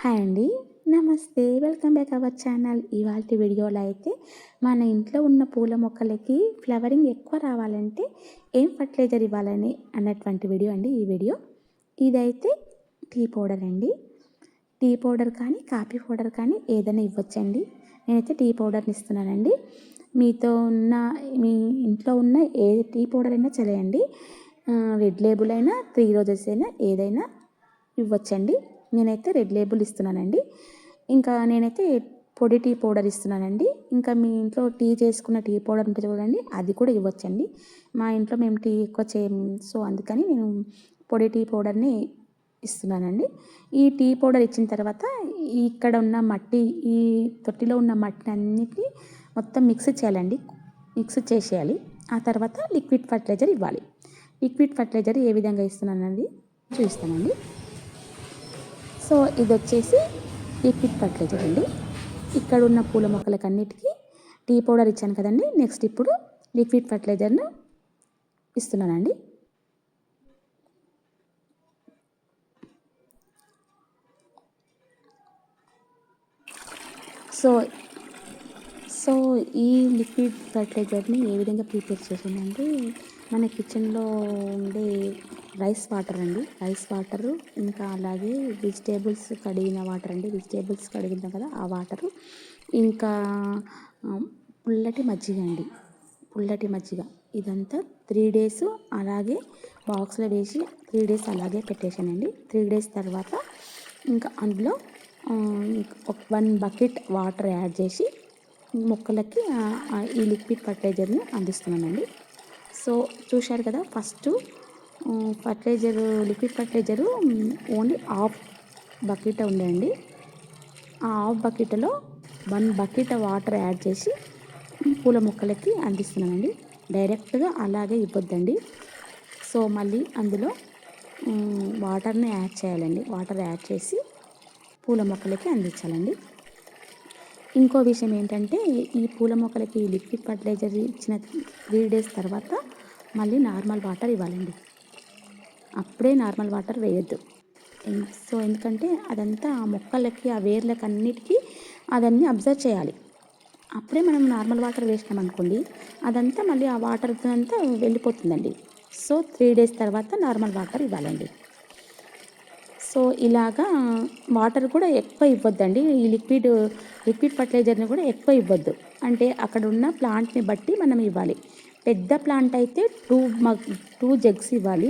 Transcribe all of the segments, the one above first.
Hi అండి. నమస్తే. Welcome back our channel. ఇవాళ వీడియోలో అయితే మన ఇంట్లో ఉన్న పూల మొక్కలకి ఫ్లవరింగ్ ఎక్కువ రావాలంటే ఏం ఫర్టిలైజర్ ఇవ్వాలని అన్నటువంటి వీడియో అండి ఈ వీడియో. ఇదైతే టీ పౌడర్ అండి. టీ పౌడర్ కానీ కాఫీ పౌడర్ కానీ ఏదైనా ఇవ్వచ్చండి. నేనైతే టీ పౌడర్ని ఇస్తున్నానండి. మీతో ఉన్న మీ ఇంట్లో ఉన్న ఏ టీ పౌడర్ అయినా చలేయండి రెడ్ లేబుల్ అయినా త్రీ రోజెస్ అయినా ఏదైనా ఇవ్వచ్చండి. నేనైతే రెడ్ లేబుల్ ఇస్తున్నానండి. ఇంకా నేనైతే పొడి టీ పౌడర్ ఇస్తున్నానండి. ఇంకా మీ ఇంట్లో టీ చేసుకున్న టీ పౌడర్ ఉంటే చూడండి అది కూడా ఇవ్వచ్చండి. మా ఇంట్లో మేము టీ ఎక్కువ చేయము సో అందుకని నేను పొడి టీ పౌడర్ని ఇస్తున్నానండి. ఈ టీ పౌడర్ ఇచ్చిన తర్వాత ఇక్కడ ఉన్న మట్టి ఈ తొట్టిలో ఉన్న మట్టిని అన్నిటినీ మొత్తం మిక్స్ చేయాలండి. మిక్స్ చేసేయాలి. ఆ తర్వాత లిక్విడ్ ఫర్టిలైజర్ ఇవ్వాలి. లిక్విడ్ ఫర్టిలైజర్ ఏ విధంగా ఇస్తున్నానండి? చూస్తానండి సో ఇది వచ్చేసి లిక్విడ్ ఫర్టిలైజర్ అండి ఇక్కడ ఉన్న పూల మొక్కలకన్నిటికీ టీ పౌడర్ ఇచ్చాను కదండి. నెక్స్ట్ ఇప్పుడు లిక్విడ్ ఫర్టిలైజర్ను ఇస్తున్నానండి. సో సో ఈ లిక్విడ్ ఫర్టిలైజర్ని ఏ విధంగా ప్రిపేర్ చేసానంటే మన కిచెన్లో ఉండే రైస్ వాటర్ అండి. రైస్ వాటర్ ఇంకా అలాగే వెజిటేబుల్స్ కడిగిన వాటర్ అండి. వెజిటేబుల్స్ కడిగిన కదా ఆ వాటరు. ఇంకా పుల్లటి మజ్జిగ అండి. పుల్లటి మజ్జిగ. ఇదంతా త్రీ డేస్ అలాగే బాక్స్లో వేసి త్రీ డేస్ అలాగే పెట్టేశానండి. త్రీ డేస్ తర్వాత ఇంకా అందులో ఒక వన్ బకెట్ వాటర్ యాడ్ చేసి మొక్కలకి ఈ లిక్విడ్ ఫర్టిలైజర్ని అందిస్తున్నానండి. సో చూశారు కదా first fertiliser liquid fertiliser only half bucket ఉండండి ఆ హాఫ్ బకెట్లో వన్ బకెట్ వాటర్ యాడ్ చేసి పూల మొక్కలకి అందిస్తున్నామండి డైరెక్ట్గా అలాగే ఇవ్వద్దండి. సో మళ్ళీ అందులో వాటర్ని యాడ్ చేయాలండి. వాటర్ యాడ్ చేసి పూల మొక్కలకి అందించాలండి. ఇంకో విషయం ఏంటంటే ఈ పూల మొక్కలకి లిక్విడ్ ఫర్టిలైజర్ ఇచ్చిన త్రీ డేస్ తర్వాత మళ్ళీ నార్మల్ వాటర్ ఇవ్వాలండి. అప్పుడే నార్మల్ వాటర్ వేయొద్దు. సో ఎందుకంటే అదంతా ఆ మొక్కలకి ఆ వేర్లకి అన్నిటికీ అదన్నీ అబ్జర్వ్ చేయాలి. అప్పుడే మనం నార్మల్ వాటర్ వేసినాం అనుకోండి అదంతా మళ్ళీ ఆ వాటర్ అంతా వెళ్ళిపోతుందండి. సో త్రీ డేస్ తర్వాత నార్మల్ వాటర్ ఇవ్వాలండి. సో ఇలాగా వాటర్ కూడా ఎక్కువ ఇవ్వద్దండి. ఈ లిక్విడ్ లిక్విడ్ ఫర్టిలైజర్ని కూడా ఎక్కువ ఇవ్వద్దు. అంటే అక్కడ ఉన్న ప్లాంట్ని బట్టి మనం ఇవ్వాలి. పెద్ద ప్లాంట్ అయితే టూ మగ్ టూ జగ్స్ ఇవ్వాలి.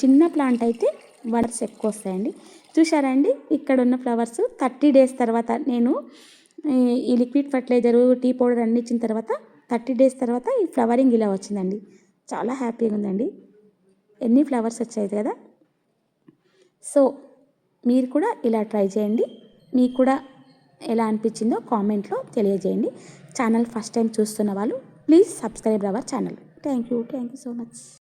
చిన్న ప్లాంట్ అయితే వాటర్స్ ఎక్కువ వస్తాయండి. చూసారా అండి? ఇక్కడ ఉన్న ఫ్లవర్స్ థర్టీ డేస్ తర్వాత నేను ఈ లిక్విడ్ ఫర్టిలైజరు టీ పౌడర్ అన్ని ఇచ్చిన తర్వాత థర్టీ డేస్ తర్వాత ఈ ఫ్లవరింగ్ ఇలా వచ్చిందండి. చాలా హ్యాపీగా ఉందండి. ఎన్ని ఫ్లవర్స్ వచ్చాయి కదా? సో మీరు కూడా ఇలా ట్రై చేయండి. మీకు కూడా ఎలా అనిపించిందో కామెంట్లో తెలియజేయండి. ఛానల్ ఫస్ట్ టైం చూస్తున్న వాళ్ళు please subscribe our channel. Thank you. Thank you so much.